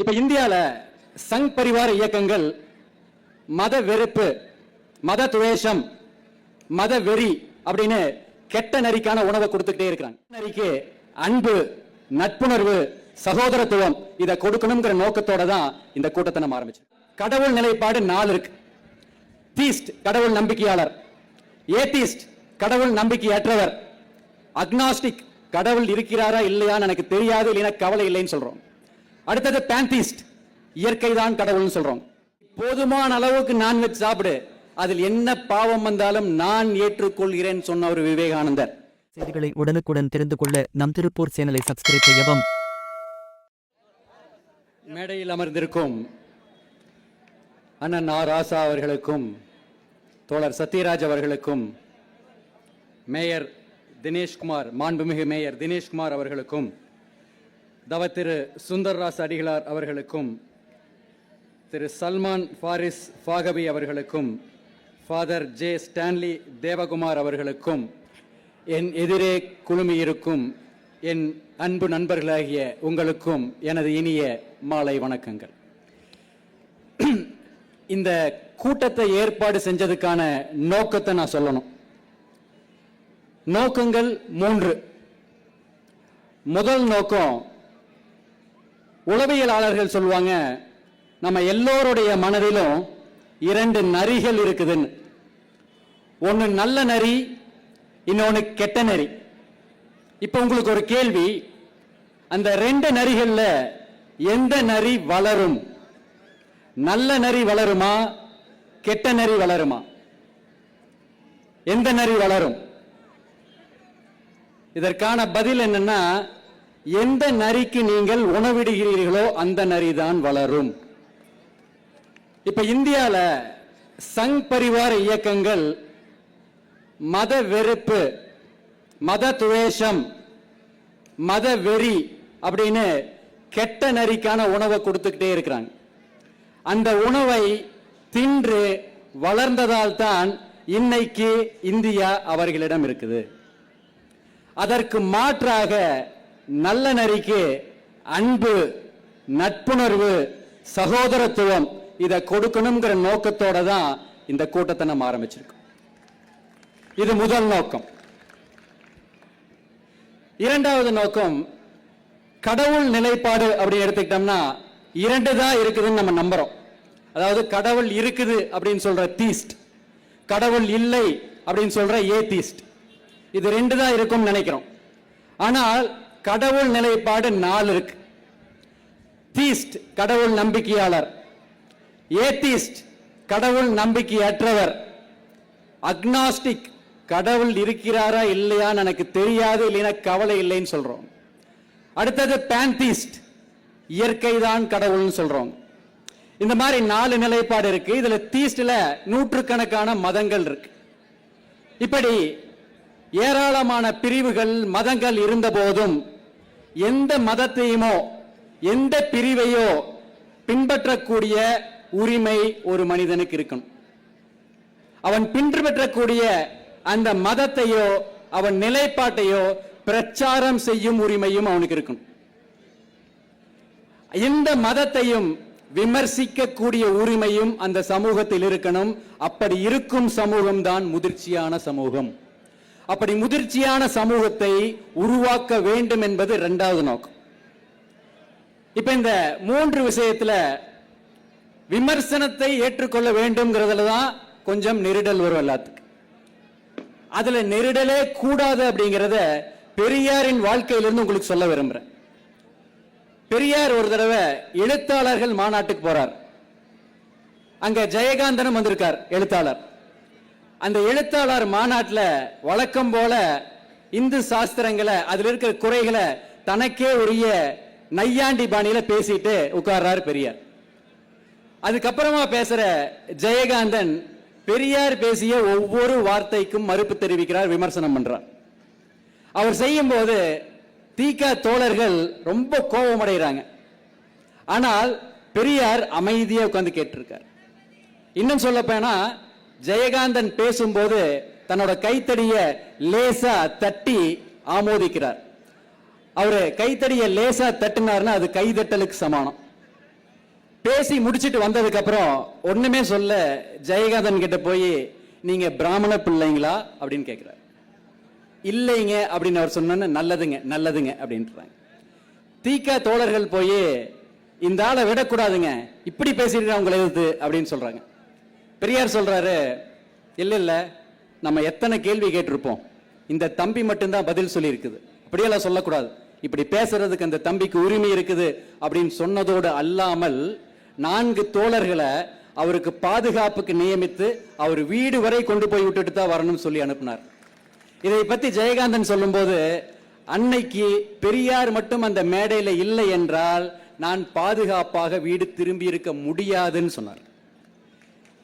இப்ப இந்தியாவில் சங் பரிவார இயக்கங்கள் மத வெறுப்பு மத துவேஷம் மத வெறி அப்படின்னு கெட்ட நரிக்கான உணவை கொடுத்துக்கிட்டே இருக்கிறாங்க. நரிக்கு அன்பு நட்புணர்வு சகோதரத்துவம் இதை கொடுக்கணுங்கிற நோக்கத்தோட தான் இந்த கூட்டத்தை நம்ம ஆரம்பிச்சோம். கடவுள் நிலைப்பாடு நாலு இருக்கு. தீஸ்ட் கடவுள் நம்பிக்கையாளர். ஏத்திஸ்ட் கடவுள் நம்பிக்கையற்றவர். அக்னாஸ்டிக் கடவுள் இருக்கிறாரா இல்லையான்னு எனக்கு தெரியாது இல்லைன்னா கவலை இல்லைன்னு சொல்றோம். அடுத்தது பேந்திஸ்ட் இயற்கை தான் கடவுள்னு சொல்றோம். போதுமான அளவுக்கு நான்வெஜ் சாப்பிடு. அதில் என்ன பாவம் வந்தாலும் நான் ஏற்றுக்கொள்கிறேன் சொன்ன ஒரு விவேகானந்தர். செய்திகளை உடனுக்குடன் தெரிந்து கொள்ள நம் திருப்பூர் சேனலை சப்ஸ்கிரைப் செய்யவும். மேடையில் அமர்ந்திருக்கும் அண்ணன் ஆ ராசா அவர்களுக்கும் தோழர் சத்யராஜ் அவர்களுக்கும் மேயர் தினேஷ்குமார் மாண்புமிகு மேயர் தினேஷ்குமார் அவர்களுக்கும் தவ திரு சுந்தர்ராஸ் அடிகளார் அவர்களுக்கும் திரு சல்மான் ஃபாரிஸ் ஃபாகபி அவர்களுக்கும் ஃபாதர் ஜே ஸ்டான்லி தேவகுமார் அவர்களுக்கும் என் எதிரே குழுமியிருக்கும் என் அன்பு நண்பர்களாகிய உங்களுக்கும் எனது இனிய மாலை வணக்கங்கள். இந்த கூட்டத்தை ஏற்பாடு செஞ்சதுக்கான நோக்கத்தை நான் சொல்லணும். நோக்கங்கள் மூன்று. முதல் நோக்கம் உளவியலாளர்கள் சொல்லுவாங்க நம்ம எல்லோருடைய மனதிலும் இரண்டு நரிகள் இருக்குதுன்னு. ஒன்று நல்ல நரி இன்னொன்று கெட்ட நரி. இப்போ உங்களுக்கு ஒரு கேள்வி அந்த ரெண்டு நரிகளில் எந்த நரி வளரும்? நல்ல நரி வளருமா கெட்ட நரி வளருமா? எந்த நரி வளரும்? இதற்கான பதில் என்னன்னா எந்த நரிக்கு நீங்கள் உணவிடுகிறீர்களோ அந்த நரி தான் வளரும். இப்ப இந்தியாவில் சங் பரிவார இயக்கங்கள் மத வெறுப்பு மத துவேஷம் மத வெறி அப்படின்னு கெட்ட நரிக்கான உணவை கொடுத்துக்கிட்டே இருக்கிறாங்க. அந்த உணவை தின்று வளர்ந்ததால் தான் இன்னைக்கு இந்தியா அவர்களிடம் இருக்குது. அதற்கு மாற்றாக நல்ல நரிக்கு அன்பு நட்புணர்வு சகோதரத்துவம் இதை கொடுக்கணுங்கிற நோக்கத்தோட தான் இந்த கூட்டத்தை நம்ம ஆரம்பிச்சிருக்கோம். இது முதல் நோக்கம். இரண்டாவது நோக்கம் கடவுள் நிலைப்பாடு அப்படின்னு எடுத்துக்கிட்டோம்னா இரண்டு தான் இருக்குதுன்னு நம்ம நம்புறோம். அதாவது கடவுள் இருக்குது அப்படின்னு சொல்ற தீஸ்ட் கடவுள் இல்லை அப்படின்னு சொல்ற ஏ தீஸ்ட். இது ரெண்டு தான் இருக்கும்னு நினைக்கிறோம். ஆனால் கடவுள் நிலைப்பாடு நாலு இருக்கு. தீஸ்ட் கடவுள் நம்பிக்கையாளர். ஏத்தீஸ்ட் கடவுள் நம்பிக்கையற்றவர். அக்னாஸ்டிக் கடவுள் இருக்கிறாரா இல்லையான்னு எனக்கு தெரியாது இல்லைன்னா கவலை இல்லைன்னு சொல்றோம். அடுத்தது பேந்தீஸ்ட் இயற்கை தான் கடவுள்னு சொல்றோம். இந்த மாதிரி நாலு நிலைப்பாடு இருக்கு. இதுல தீஸ்ட்ல நூற்றுக்கணக்கான மதங்கள் இருக்கு. இப்படி ஏராளமான பிரிவுகள் மதங்கள் இருந்த போதும் எந்த மதத்தையுமோ எந்த பிரிவையோ பின்பற்றக்கூடிய உரிமை ஒரு மனிதனுக்கு இருக்கணும். அவன் பின்பற்றக்கூடிய அந்த மதத்தையோ அவன் நிலைப்பாட்டையோ பிரச்சாரம் செய்யும் உரிமையும் அவனுக்கு இருக்கணும். எந்த மதத்தையும் விமர்சிக்கக்கூடிய உரிமையும் அந்த சமூகத்தில் இருக்கணும். அப்படி இருக்கும் சமூகம் தான் முதிர்ச்சியான சமூகம். அப்படி முதிர்ச்சியான சமூகத்தை உருவாக்க வேண்டும் என்பது இரண்டாவது நோக்கம். இப்ப இந்த மூன்று விஷயத்துல விமர்சனத்தை ஏற்றுக்கொள்ள வேண்டும்ங்கிறதுல தான் கொஞ்சம் நெருடல் வரும் எல்லாத்துக்கு அதுல நெருடலே கூடாது அப்படிங்கிறத பெரியாரின் வாழ்க்கையிலிருந்து உங்களுக்கு சொல்ல விரும்புறேன். பெரியார் ஒரு தடவை எழுத்தாளர்கள் மாநாட்டுக்கு போறார். அங்க ஜெயகாந்தனும் வந்திருக்கார் எழுத்தாளர். அந்த எழுத்தாளர் மாநாட்டில் வழக்கம் போல இந்து சாஸ்திரங்களை அதில் இருக்கிற குறைகளை தனக்கே உரிய நையாண்டி பாணியில் பேசிட்டு உட்கார்றாரு பெரியார். அதுக்கப்புறமா பேசுற ஜெயகாந்தன் பெரியார் பேசிய ஒவ்வொரு வார்த்தைக்கும் மறுப்பு தெரிவிக்கிறார் விமர்சனம் பண்றார். அவர் செய்யும் போது தீகா தோழர்கள் ரொம்ப கோபமடைகிறாங்க ஆனால் பெரியார் அமைதியாக உட்காந்து கேட்டிருக்கார். இன்னும் சொல்ல போனா ஜெயகாந்தன் பேசும்போது தன்னோட கைத்தடிய லேசா தட்டி ஆமோதிக்கிறார். அவரு கைத்தடிய லேசா தட்டினார்னா அது கைதட்டலுக்கு சமானம். பேசி முடிச்சிட்டு வந்ததுக்கு அப்புறம் ஒண்ணுமே சொல்ல ஜெயகாந்தன் கிட்ட போய் நீங்க பிராமண பிள்ளைங்களா? அப்படின்னு கேட்கிறார் இல்லைங்க அப்படின்னு அவர் சொன்னோன்னு நல்லதுங்க நல்லதுங்க அப்படின்றாங்க. தீக்கா தோழர்கள் போய் இந்த ஆளை விடக்கூடாதுங்க இப்படி பேசிட்டு உங்களை எதிர்த்து அப்படின்னு சொல்றாங்க. பெரியார் சொல்றாரு இல்லை இல்லை நம்ம எத்தனை கேள்வி கேட்டிருப்போம். இந்த தம்பி மட்டும்தான் பதில் சொல்லியிருக்குது. அப்படியெல்லாம் சொல்லக்கூடாது. இப்படி பேசுறதுக்கு அந்த தம்பிக்கு உரிமை இருக்குது அப்படின்னு சொன்னதோடு அல்லாமல் நான்கு தோழர்களை அவருக்கு பாதுகாப்புக்கு நியமித்து அவர் வீடு வரை கொண்டு போய் விட்டுட்டு தான் வரணும்னு சொல்லி அனுப்பினார். இதை பத்தி ஜெயகாந்தன் சொல்லும்போது அன்னைக்கு பெரியார் மட்டும் அந்த மேடையில் இல்லை என்றால் நான் பாதுகாப்பாக வீடு திரும்பி இருக்க முடியாதுன்னு சொன்னார்.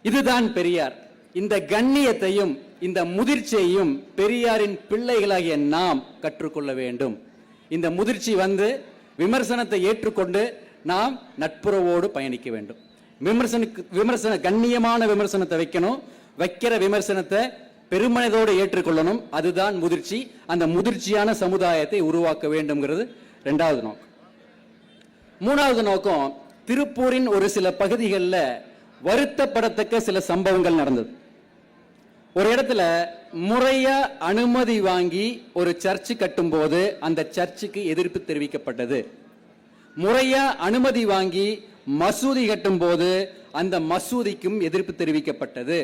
இதுதான் பெரியார். இந்த கண்ணியத்தையும் இந்த முதிர்ச்சியையும் பெரியாரின் பிள்ளைகளாகிய நாம் கற்றுக்கொள்ள வேண்டும். இந்த முதிர்ச்சி வந்து விமர்சனத்தை ஏற்றுக்கொண்டு நாம் நட்புறவோடு பயணிக்க வேண்டும். விமர்சனுக்கு விமர்சன கண்ணியமான விமர்சனத்தை வைக்கணும். வைக்கிற விமர்சனத்தை பெருமனதோடு ஏற்றுக்கொள்ளணும். அதுதான் முதிர்ச்சி. அந்த முதிர்ச்சியான சமுதாயத்தை உருவாக்க வேண்டும்ங்கிறது ரெண்டாவது நோக்கம். மூணாவது நோக்கம் திருப்பூரின் ஒரு சில பகுதிகளில் வருத்தப்படத்தக்க சில சம்பவங்கள் நடந்தது. ஒரு இடத்துல முறையா அனுமதி வாங்கி ஒரு சர்ச்சு கட்டும்போது அந்த சர்ச்சுக்கு எதிர்ப்பு தெரிவிக்கப்பட்டது. முறையா அனுமதி வாங்கி மசூதி கட்டும்போது அந்த மசூதிக்கும் எதிர்ப்பு தெரிவிக்கப்பட்டது.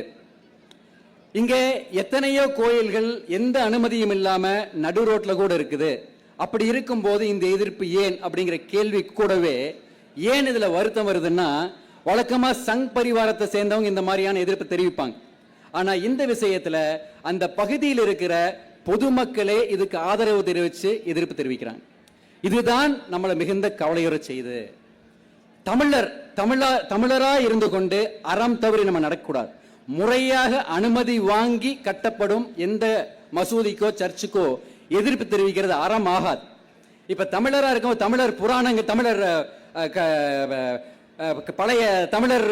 இங்கே எத்தனையோ கோயில்கள் எந்த அனுமதியும் இல்லாம நடு ரோட்ல கூட இருக்குது. அப்படி இருக்கும்போது இந்த எதிர்ப்பு ஏன் அப்படிங்கிற கேள்வி கூடவே ஏன் இதுல வருத்தம் வருதுன்னா வழக்கமா சங் பரிவாரத்தை சேர்ந்தவங்க இந்த மாதிரியான எதிர்ப்பு தெரிவிப்பாங்க. ஆனா இந்த விஷயத்துல அந்த பகுதியில் இருக்கிற பொதுமக்களே இதுக்கு ஆதரவு தெரிவிச்சு எதிர்ப்பு தெரிவிக்கிறாங்க. இதுதான் நம்மளை மிகுந்த கவலையுற செய்து. தமிழர் தமிழா தமிழராக இருந்து கொண்டு அறம் தவறி நம்ம நடக்கக்கூடாது. முறையாக அனுமதி வாங்கி கட்டப்படும் எந்த மசூதிக்கோ சர்ச்சுக்கோ எதிர்ப்பு தெரிவிக்கிறது அறம் ஆகாது. இப்ப தமிழராக இருக்கும் தமிழர் புராணங்க தமிழர் பழைய தமிழர்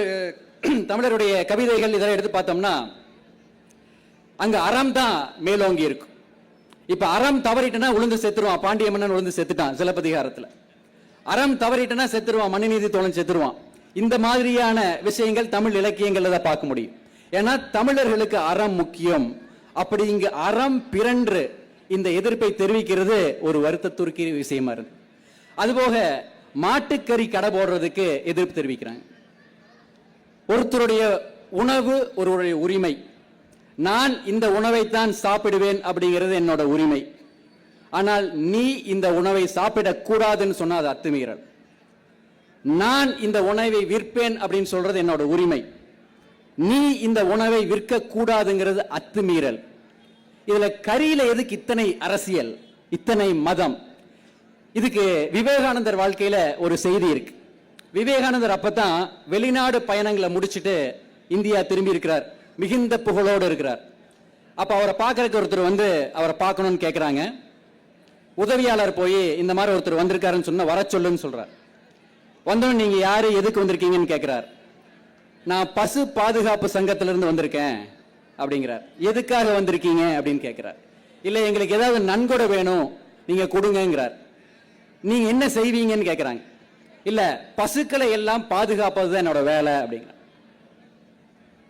தமிழருடைய கவிதைகள் இதெல்லாம் எடுத்து பார்த்தோம்னா அங்க அறம் தான் மேலோங்கி இருக்கும். இப்ப அறம் தவறிட்டேன்னா உளுந்து செத்துருவான் பாண்டிய மன்னன் உளுந்து செத்துட்டான் சிலப்பதிகாரத்துல அறம் தவறிட்டேன்னா செத்துருவான் மனுநீதி தோழன் செத்துருவான். இந்த மாதிரியான விஷயங்கள் தமிழ் இலக்கியங்கள்ல தான் பார்க்க முடியும். ஏன்னா தமிழர்களுக்கு அறம் முக்கியம். அப்படி இங்கு அறம் பிறன்று இந்த எதிர்ப்பை தெரிவிக்கிறது ஒரு வருத்தத்திற்குரிய விஷயமா இருந்து. அதுபோக மாட்டுக்கறி கடை போடுறதுக்கு எதிர்ப்பு தெரிவிக்கிறாங்க ஒருத்தருடைய உணவு ஒருவருடைய உரிமை. நான் இந்த உணவைத்தான் சாப்பிடுவேன் அப்படிங்கிறது என்னோட உரிமை. ஆனால் நீ இந்த உணவை சாப்பிடக்கூடாதுன்னு சொன்னா அது அத்துமீறல். நான் இந்த உணவை விற்பேன் அப்படின்னு சொல்றது என்னோட உரிமை. நீ இந்த உணவை விற்க கூடாதுங்கிறது அத்துமீறல். இதுல கரியில எதுக்கு இத்தனை அரசியல் இத்தனை மதம்? இதுக்கு விவேகானந்தர் வாழ்க்கையில ஒரு செய்தி இருக்கு. விவேகானந்தர் அப்பதான் வெளிநாடு பயணங்களை முடிச்சிட்டு இந்தியா திரும்பி இருக்கிறார். மிகுந்த புகழோடு இருக்கிறார். அப்ப அவரை பார்க்கறதுக்கு ஒருத்தர் வந்து அவரை பார்க்கணும்னு கேட்குறாங்க உதவியாளர் போய் இந்த மாதிரி ஒருத்தர் வந்திருக்காருன்னு சொன்னா வர சொல்லுன்னு சொல்றார். வந்தோம் நீங்க யாரு எதுக்கு வந்திருக்கீங்கன்னு கேட்கிறார் நான் பசு பாதுகாப்பு சங்கத்திலிருந்து வந்திருக்கேன் அப்படிங்கிறார். எதுக்காக வந்திருக்கீங்க அப்படின்னு கேட்கிறார் இல்லை எங்களுக்கு ஏதாவது நன்கொடை வேணும் நீங்க கொடுங்கங்கிறார். நீங்க என்ன செய்வீங்கன்னு கேட்குறாங்க இல்ல பசுக்களை எல்லாம் பாதுகாப்பது தான் என்னோட வேலை அப்படிங்கிற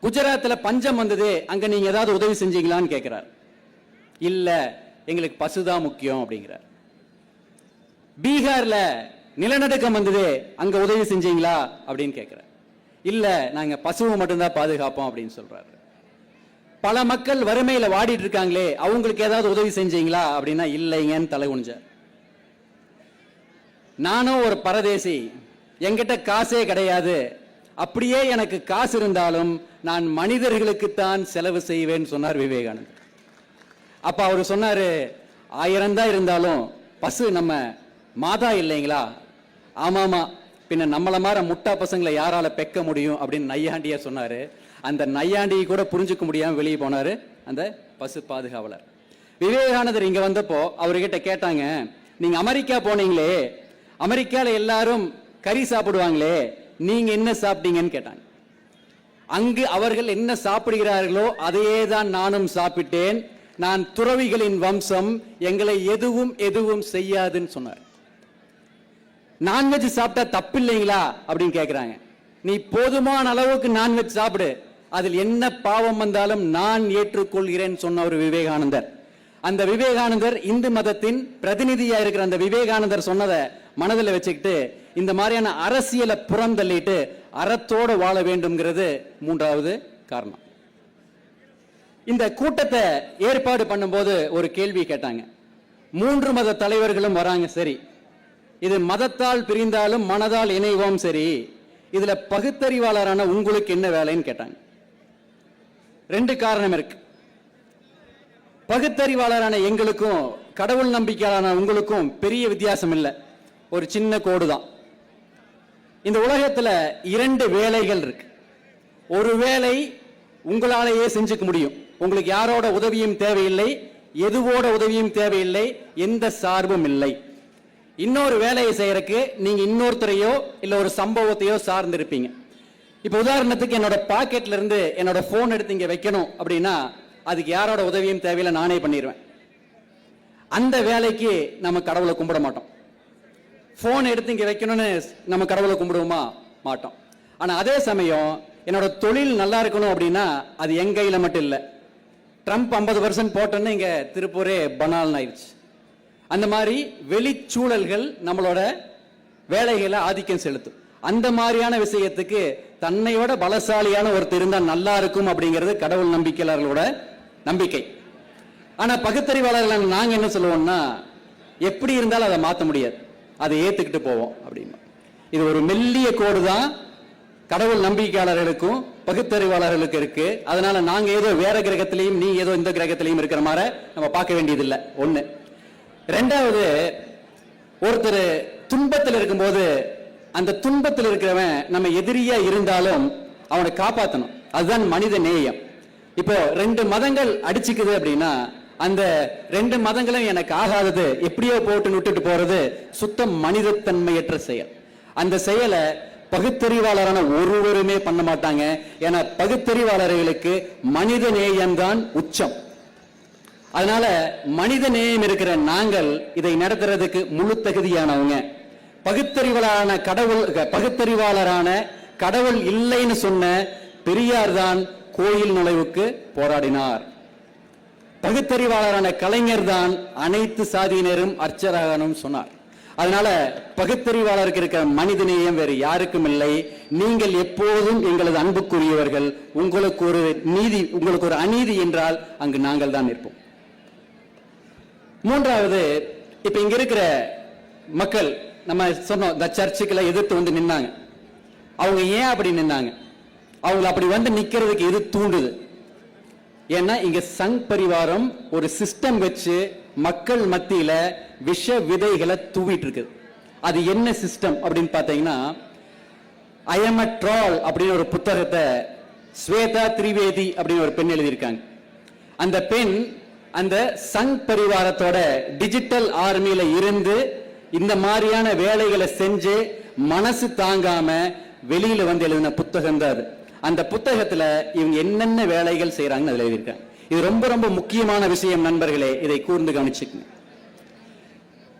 குஜராத்தில் பஞ்சம் வந்தது அங்க நீங்க ஏதாவது உதவி செஞ்சீங்களான்னு கேட்கிறார் இல்ல எங்களுக்கு பசுதான் முக்கியம் அப்படிங்கிறார். பீகார்ல நிலநடுக்கம் வந்தது அங்க உதவி செஞ்சீங்களா அப்படின்னு கேட்கிறார் இல்ல நாங்க பசுவை மட்டும்தான் பாதுகாப்போம் அப்படின்னு சொல்றாரு. பல மக்கள் வறுமையில வாடிட்டு இருக்காங்களே அவங்களுக்கு ஏதாவது உதவி செஞ்சீங்களா அப்படின்னா இல்லைங்கன்னு தலை குனிஞ்சார். நானும் ஒரு பரதேசி. என்கிட்ட காசே கிடையாது. அப்படியே எனக்கு காசு இருந்தாலும் நான் மனிதர்களுக்குத்தான் செலவு செய்வேன் சொன்னார் விவேகானந்தர். அப்போ அவர் சொன்னார் ஆயிரம் தான் இருந்தாலும் பசு நம்ம மாதா இல்லைங்களா? ஆமாமா. பின்ன நம்மளை மாதிரி முட்டா பசங்களை யாரால பெக்க முடியும்? அப்படின்னு நையாண்டியா சொன்னார். அந்த நையாண்டியை கூட புரிஞ்சுக்க முடியாமல் வெளியே போனார் அந்த பசு பாதுகாவலர். விவேகானந்தர் இங்கே வந்தப்போ அவர்கிட்ட கேட்டாங்க நீங்கள் அமெரிக்கா போனீங்களே அமெரிக்காவில் எல்லாரும் கறி சாப்பிடுவாங்களே நீங்க என்ன சாப்பிட்டீங்கன்னு கேட்டாங்க. அங்கு அவர்கள் என்ன சாப்பிடுகிறார்களோ அதையே தான் நானும் சாப்பிட்டேன். நான் துறவிகளின் வம்சம் எங்களை எதுவும் எதுவும் செய்யாதுன்னு சொன்னார். நான்வெஜ் சாப்பிட்டா தப்பு இல்லைங்களா அப்படின்னு கேட்கிறாங்க நீ போதுமான அளவுக்கு நான்வெஜ் சாப்பிடு. அதில் என்ன பாவம் வந்தாலும் நான் ஏற்றுக்கொள்கிறேன் சொன்ன ஒரு விவேகானந்தர். அந்த விவேகானந்தர் இந்து மதத்தின் பிரதிநிதியா இருக்கிற அந்த விவேகானந்தர் சொன்னதை மனதில் வச்சுக்கிட்டு இந்த மாதிரியான அரசியலை புறம் தள்ளிட்டு வாழ வேண்டும்ங்கிறது மூன்றாவது காரணம். இந்த கூட்டத்தை ஏற்பாடு பண்ணும்போது ஒரு கேள்வி கேட்டாங்க. மூன்று மத தலைவர்களும் வராங்க சரி. இது மதத்தால் பிரிந்தாலும் மனதால் இணைவோம் சரி. இதுல பகுத்தறிவாளரான உங்களுக்கு என்ன வேலைன்னு கேட்டாங்க. ரெண்டு காரணம் இருக்கு. பகுத்தறிவாளரான எங்களுக்கும் கடவுள் நம்பிக்கையாளரான உங்களுக்கும் பெரிய வித்தியாசம் இல்லை ஒரு சின்ன கோடு தான் இந்த உலகத்தில் இரண்டு வேலைகள் இருக்கு. ஒரு வேலை உங்களாலேயே செஞ்சுக்க முடியும். உங்களுக்கு யாரோட உதவியும் தேவையில்லை எதுவோட உதவியும் தேவையில்லை எந்த சார்பும் இல்லை. இன்னொரு வேலையை செய்யறதுக்கு நீங்க இன்னொருத்தரையோ இல்லை ஒரு சம்பவத்தையோ சார்ந்து இருப்பீங்க உதாரணத்துக்கு என்னோட பாக்கெட்ல இருந்து என்னோட போன் எடுத்து இங்க வைக்கணும் அப்படின்னா அதுக்கு யாரோட உதவியும் தேவையில்லை நானே பண்ணிடுவேன். அந்த வேலைக்கு நம்ம கடவுளை கும்பிட மாட்டோம். ஃபோன் எடுத்து இங்கே வைக்கணும்னு நம்ம கடவுளை கும்பிடுவோமா? மாட்டோம். ஆனால் அதே சமயம் என்னோட தொழில் நல்லா இருக்கணும் அப்படின்னா அது என் கையில் மட்டும் இல்லை. ட்ரம்ப் ஐம்பது பர்சன்ட் போட்டோன்னு இங்கே திருப்பூரே பனால்னு ஆயிடுச்சு. அந்த மாதிரி வெளிச்சூழல்கள் நம்மளோட வேலைகளை ஆதிக்கம் செலுத்தும். அந்த மாதிரியான விஷயத்துக்கு தன்னையோட பலசாலியான ஒருத்தர் இருந்தால் நல்லா இருக்கும் அப்படிங்கிறது கடவுள் நம்பிக்கையாளர்களோட நம்பிக்கை. ஆனால் பகுத்தறிவாளர்கள் நாங்கள் என்ன சொல்லுவோம்னா எப்படி இருந்தாலும் அதை மாற்ற முடியாது. அதை ஏற்றுக்கிட்டு போவோம் அப்படின்னு. இது ஒரு மெல்லிய கோடு தான். கடவுள் நம்பிக்கையாளர்களுக்கும் பகுத்தறிவாளர்களுக்கு இருக்கு. அதனால நாங்க ஏதோ வேற கிரகத்திலையும் நீ ஏதோ இந்த கிரகத்திலையும் இருக்கிற மாதிரி நம்ம பார்க்க வேண்டியதில்லை. ஒன்று ரெண்டாவது ஒருத்தர் துன்பத்தில் இருக்கும்போது அந்த துன்பத்தில் இருக்கிறவன் நம்ம எதிரியா இருந்தாலும் அவனை காப்பாற்றணும் அதுதான் மனித நேயம். இப்போ ரெண்டு மதங்கள் அடிச்சுக்குது அப்படின்னா அந்த ரெண்டு மதங்களும் எனக்கு ஆகாதது. எப்படியோ போட்டு விட்டுட்டு போறது சுத்த மனிதத்தன்மையற்ற செயல். அந்த செயலை பகுத்தறிவாளரான ஒருவருமே பண்ண மாட்டாங்க. ஏன்னா பகுத்தறிவாளர்களுக்கு மனித நேயம் தான் உச்சம். அதனால மனித நேயம் இருக்கிற நாங்கள் இதை நடத்துறதுக்கு முழு தகுதியானவங்க. பகுத்தறிவாளரான கடவுள் பகுத்தறிவாளரான கடவுள் இல்லைன்னு சொன்ன பெரியார் தான் கோயில் நுழைவுக்கு போராடினார். பகுத்தறிவாளரான கலைஞர் தான் அனைத்து சாதியினரும் அர்ச்சராகனும் சொன்னார். அதனால பகுத்தறிவாளருக்கு இருக்கிற மனிதநேயம் வேறு யாருக்கும் இல்லை. நீங்கள் எப்போதும் எங்களது அன்புக்குரியவர்கள். உங்களுக்கு ஒரு நீதி உங்களுக்கு ஒரு அநீதி என்றால் அங்கு நாங்கள் தான் இருப்போம் மூன்றாவது இப்ப இங்க இருக்கிற மக்கள் நம்ம சொன்னோம் இந்த சர்ச்சுக்களை எதிர்த்து வந்து நின்னாங்க. அவங்க ஏன் அப்படி நின்னாங்க? அவங்களை அப்படி வந்து நிக்கிறதுக்கு எது தூண்டுது. ஏன்னா இங்க சங் பரிவாரம் ஒரு சிஸ்டம் வச்சு மக்கள் மத்தியில விஷ விதைகளை தூவிட்டு இருக்குது அது என்ன சிஸ்டம் அப்படின்னு பார்த்தீங்கன்னா ஐஎம் அ ட்ரால் அப்படின்னு ஒரு புத்தகத்தை ஸ்வேதா திரிவேதி அப்படின்னு ஒரு பெண் எழுதியிருக்காங்க. அந்த பெண் அந்த சங் பரிவாரத்தோட டிஜிட்டல் ஆர்மியில இருந்து இந்த மாதிரியான வேலைகளை செஞ்சு மனசு தாங்காம வெளியில வந்து எழுதின புத்தகம் தான் அது. அந்த புத்தகத்துல இவங்க என்னென்ன வேலைகள் செய்யறாங்கன்னு அதுல எழுதியிருக்கேன். இது ரொம்ப ரொம்ப முக்கியமான விஷயம் நண்பர்களே. இதை கூர்ந்து கவனிச்சுக்கணும்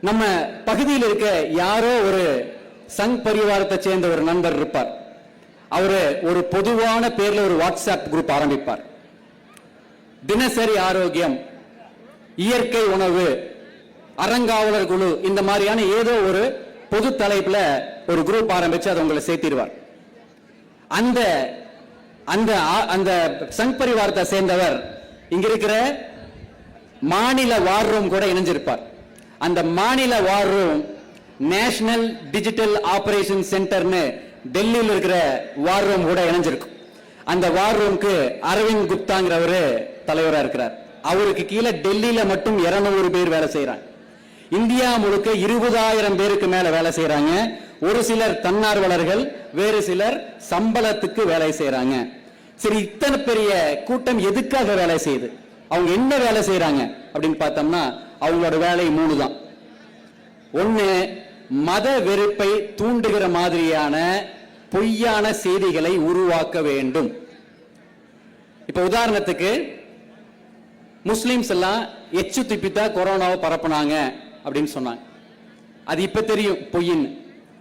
நம்ம பகுதியில் இருக்க யாரோ ஒரு சங் பரிவாரத்தை சேர்ந்த ஒரு நண்பர் இருப்பார். அவரு ஒரு பொதுவான பேர்ல ஒரு வாட்ஸ்அப் குரூப் ஆரம்பிப்பார். தினசரி ஆரோக்கியம் இயற்கை உணவு அறங்காவலர் குழு இந்த மாதிரியான ஏதோ ஒரு பொது தலைப்புல ஒரு குரூப் ஆரம்பிச்சு அதை உங்களை சேர்த்திடுவார். அந்த அந்த அந்த சங் பரிவாரத்தை சேர்ந்தவர் இங்க இருக்கிற மாநில வார் ரூம் கூட இணைஞ்சிருப்பார். அந்த மாநில war room national digital operation சென்டர்னு டெல்லியில் இருக்கிற வார் ரூம் கூட இணைஞ்சிருக்கும். அந்த வார் ரூம்க்கு அரவிந்த் குப்தாங்கிறவர் தலைவராக இருக்கிறார். அவருக்கு கீழே டெல்லியில மட்டும் 200 பேர் வேலை செய்யறாங்க இந்தியா முழுக்க இருபதாயிரம் பேருக்கு மேல வேலை செய்யறாங்க ஒரு சிலர் தன்னார்வலர்கள் வேறு சிலர் சம்பளத்துக்கு வேலை செய்யறாங்க சரி இத்தனை பெரிய கூட்டம் எதுக்காக வேலை செய்யுது? அவங்க என்ன வேலை செய்யறாங்க அப்படின்னு பார்த்தோம்னா அவங்களோட வேலை மூணு தான் ஒன்று மத வெறுப்பை தூண்டுகிற மாதிரியான பொய்யான செய்திகளை உருவாக்க வேண்டும். இப்ப உதாரணத்துக்கு முஸ்லிம்ஸ் எல்லாம் எச்சு திப்பித்தா கொரோனாவை பரப்புனாங்க அப்படின்னு சொன்னாங்க. அது இப்ப தெரியும் பொய்ன்னு.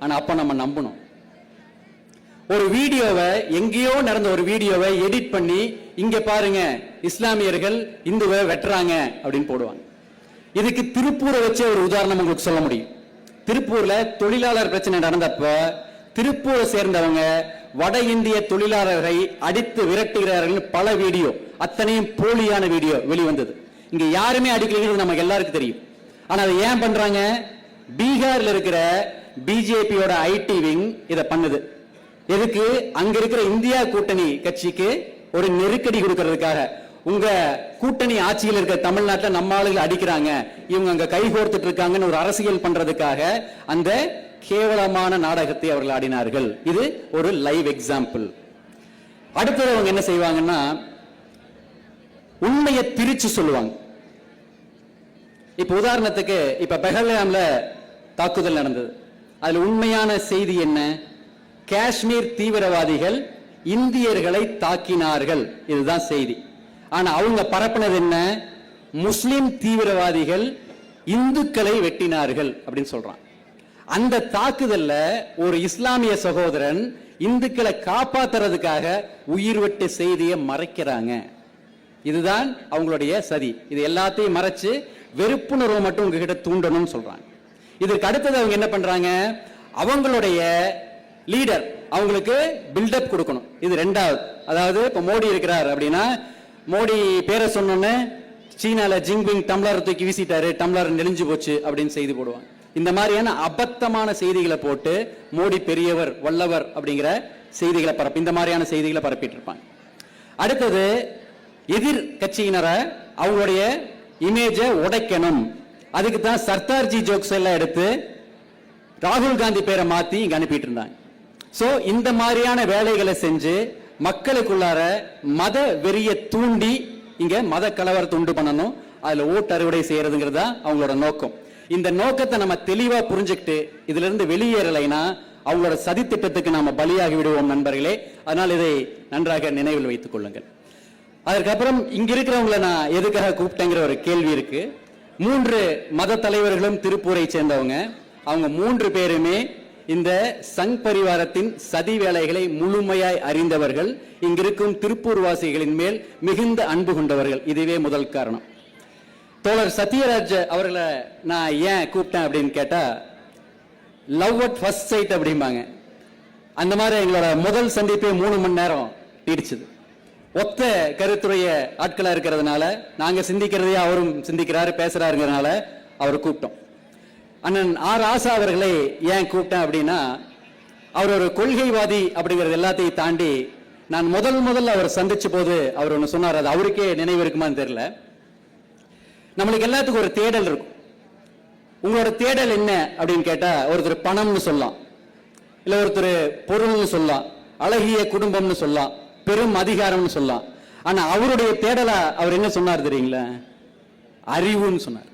ஆனா அப்போ நம்ம நம்பணும். ஒரு வீடியோவை எங்கேயோ நடந்த ஒரு வீடியோவை எடிட் பண்ணி இங்க பாருங்க இஸ்லாமியர்கள் இந்துவை வெட்டுறாங்க அப்படின்னு போடுவாங்க. இதுக்கு திருப்பூரை வச்சே ஒரு உதாரணம் உங்களுக்கு சொல்ல முடியும். திருப்பூர்ல தொழிலாளர் பிரச்சனை நடந்தப்ப திருப்பூரை சேர்ந்தவங்க வட இந்திய தொழிலாளர்களை அடித்து விரட்டுகிறார்கள் பல வீடியோ அத்தனையும் போலியான வீடியோ வெளிவந்தது. இங்க யாருமே அடிக்கலைங்கிறது நமக்கு எல்லாருக்கும் தெரியும். ஆனா அதை ஏன் பண்றாங்க? பீகார்ல இருக்கிற பிஜேபியோட ஐடி விங் இதை பண்ணுது. எதுக்கு? அங்க இருக்கிற இந்தியா கூட்டணி கட்சிக்கு ஒரு நெருக்கடி கொடுக்கறதுக்காக. உங்க கூட்டணி ஆட்சியில் இருக்க தமிழ்நாட்டில் நம்ம ஆளுகள் அடிக்கிறாங்க. இவங்க அங்க கை கோர்த்துட்டு இருக்காங்கன்னு ஒரு அரசியல் பண்றதுக்காக அந்த கேவலமான நாடகத்தை அவர்கள் ஆடினார்கள். இது ஒரு லைவ் எக்ஸாம்பிள் அடுத்தது அவங்க என்ன செய்வாங்கன்னா உண்மையை திரிச்சு சொல்லுவாங்க. இப்ப உதாரணத்துக்கு இப்ப பெஹல்காம்ல தாக்குதல் நடந்தது. அதில் உண்மையான செய்தி என்ன? காஷ்மீர் தீவிரவாதிகள் இந்தியர்களை தாக்கினார்கள். இதுதான் செய்தி. ஆனா அவங்க பரப்புனது என்ன? முஸ்லிம் தீவிரவாதிகள் இந்துக்களை வெட்டினார்கள் அப்படின்னு சொல்றான். அந்த தாக்குதல்ல ஒரு இஸ்லாமிய சகோதரன் இந்துக்களை காப்பாத்துறதுக்காக உயிர் வெட்டு செய்தியை மறைக்கிறாங்க. இதுதான் அவங்களுடைய சதி. இது எல்லாத்தையும் மறைச்சு வெறுப்புணர்வை மட்டும் உங்ககிட்ட தூண்டணும்னு சொல்றாங்க. இதற்கு அடுத்தது அவங்க என்ன பண்றாங்க? அவங்களுடைய லீடர் அவங்களுக்கு பில்டப் கொடுக்கணும். இது ரெண்டாவது. அதாவது இப்போ மோடி இருக்கிறார் அப்படின்னா மோடி பேரை சொன்னோன்னே சீனால ஜிங்பிங் டம்ளர் தூக்கி வீசிட்டாரு டம்ளர் நெளிஞ்சு போச்சு அப்படின்னு செய்தி போடுவாங்க. இந்த மாதிரியான அபத்தமான செய்திகளை போட்டு மோடி பெரியவர் வல்லவர் அப்படிங்கிற செய்திகளை பரப்பி இந்த மாதிரியான செய்திகளை பரப்பிட்டு இருப்பாங்க அடுத்தது எதிர் கட்சியினரை அவங்களுடைய இமேஜை உடைக்கணும். அதுக்கு தான் சர்தார்ஜி ஜோக்ஸ் எல்லாம் எடுத்து ராகுல் காந்தி பேரை மாத்தி இங்க அனுப்பிட்டு இருந்தாங்க. சோ இந்த மாதிரியான வேலைகளை செஞ்சு மக்களுக்குள்ளார மத வெறிய தூண்டி இங்க மத கலவரத்தை உண்டு பண்ணணும். அதுல ஓட்டு அறுவடை செய்யறதுங்கிறது தான் அவங்களோட நோக்கம். இந்த நோக்கத்தை நம்ம தெளிவா புரிஞ்சுக்கிட்டு இதுல இருந்து வெளியேறலைன்னா அவங்களோட சதி திட்டத்துக்கு நாம பலியாகி விடுவோம் நண்பர்களே. அதனால் இதை நன்றாக நினைவில் வைத்துக் கொள்ளுங்கள். அதற்கப்புறம் இங்க இருக்கிறவங்கள நான் எதுக்காக கூப்பிட்டேங்கிற ஒரு கேள்வி இருக்கு. மூன்று மத தலைவர்களும் திருப்பூரை சேர்ந்தவங்க. அவங்க மூன்று பேருமே இந்த சங் பரிவாரத்தின் சதி வேலைகளை முழுமையாய் அறிந்தவர்கள். இங்கிருக்கும் திருப்பூர் வாசிகளின் மேல் மிகுந்த அன்பு கொண்டவர்கள். இதுவே முதல் காரணம். தோழர் சத்யராஜ் அவர்களை நான் ஏன் கூப்பிட்டேன் அப்படின்னு கேட்டா லவ் அட் ஃபர்ஸ்ட் சைட் அப்படிம்பாங்க. அந்த மாதிரி எங்களோட முதல் சந்திப்பே மூணு மணி நேரம் நீடிச்சது. ஒத்த கருத்துடைய ஆட்களா இருக்கிறதுனால நாங்க சிந்திக்கிறதையே அவரும் சிந்திக்கிறாரு பேசுறாருங்கிறதுனால அவர் கூப்பிட்டோம். அண்ணன் ஆர் ஆசா அவர்களை ஏன் கூப்பிட்டேன் அப்படின்னா அவர் ஒரு கொள்கைவாதி அப்படிங்கிறது எல்லாத்தையும் தாண்டி நான் முதல் முதல்ல அவர் சந்திச்ச போது அவர் ஒன்று சொன்னார் அது அவருக்கே நினைவு இருக்குமான்னு தெரியல. நம்மளுக்கு எல்லாத்துக்கும் ஒரு தேடல் இருக்கும். உங்களோட தேடல் என்ன அப்படின்னு கேட்டால் ஒருத்தர் பணம்னு சொல்லலாம். இல்லை ஒருத்தர் பொருள்னு சொல்லலாம். அழகிய குடும்பம்னு சொல்லலாம். பெரும் அதிகாரம்னு சொல்லலாம். ஆனா அவருடைய தேடலா அவர் என்ன சொன்னார் தெரியுங்களா? அறிவுன்னு சொன்னார்.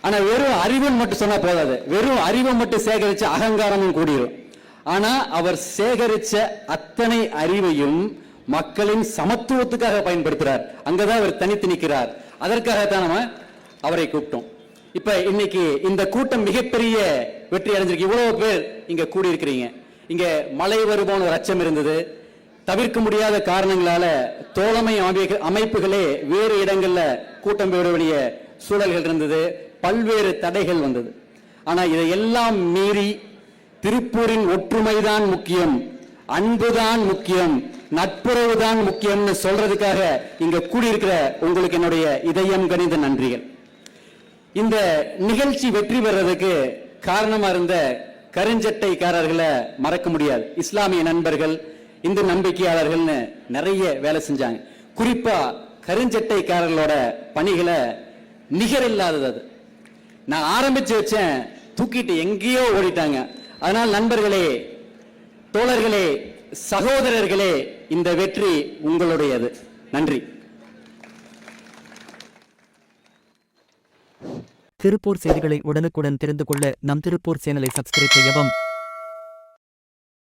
ஆனா வெறும் அறிவுன்னு மட்டும் சொன்னா போதாது. வெறும் அறிவை மட்டும் சேகரிச்ச அகங்காரமும் கூடிரும். ஆனா அவர் சேகரிச்ச அத்தனை அறிவையும் மக்களின் சமத்துவத்துக்காக பயன்படுத்துறார். அங்கதான் அவர் தனித்து நிற்கிறார். அதற்காகத்தான் நம்ம அவரை கூப்பிட்டோம். இப்ப இன்னைக்கு இந்த கூட்டம் மிகப்பெரிய வெற்றி அடைஞ்சிருக்கு. இவ்வளவு பேர் இங்க கூடி இருக்கிறீங்க இங்க மலை வருமான ஒரு அச்சம் இருந்தது. தவிர்க்க முடியாத காரணங்களால தோழமை அமைப்புகளே வேறு இடங்கள்ல கூட்டம் பெற வேண்டிய சூழல்கள் இருந்தது பல்வேறு தடைகள் வந்தது. ஆனா இதையெல்லாம் மீறி திருப்பூரின் ஒற்றுமைதான் முக்கியம் அன்புதான் முக்கியம் நட்புறவு தான் முக்கியம்னு சொல்றதுக்காக இங்க கூடியிருக்கிற உங்களுக்கு என்னுடைய இதயம் கணிந்த நன்றிகள். இந்த நிகழ்ச்சி வெற்றி பெறதுக்கு காரணமா இருந்த கருஞ்சட்டைக்காரர்களை மறக்க முடியாது. இஸ்லாமிய நண்பர்கள் இந்து நம்பிக்கையாளர்கள்னு நிறைய வேலை செஞ்சாங்க. குறிப்பா கருஞ்சட்டைக்காரர்களோட பணிகளை நிகரில்லாதது அது. நான் ஆரம்பிச்சு வச்சேன் தூக்கிட்டு எங்கேயோ ஓடிட்டாங்க. அதனால் நண்பர்களே தோழர்களே சகோதரர்களே இந்த வெற்றி உங்களுடையது. நன்றி. திருப்பூர் செய்திகளை உடனுக்குடன் தெரிந்து கொள்ள நம் திருப்பூர் சேனலை சப்ஸ்கிரைப் செய்யவும்.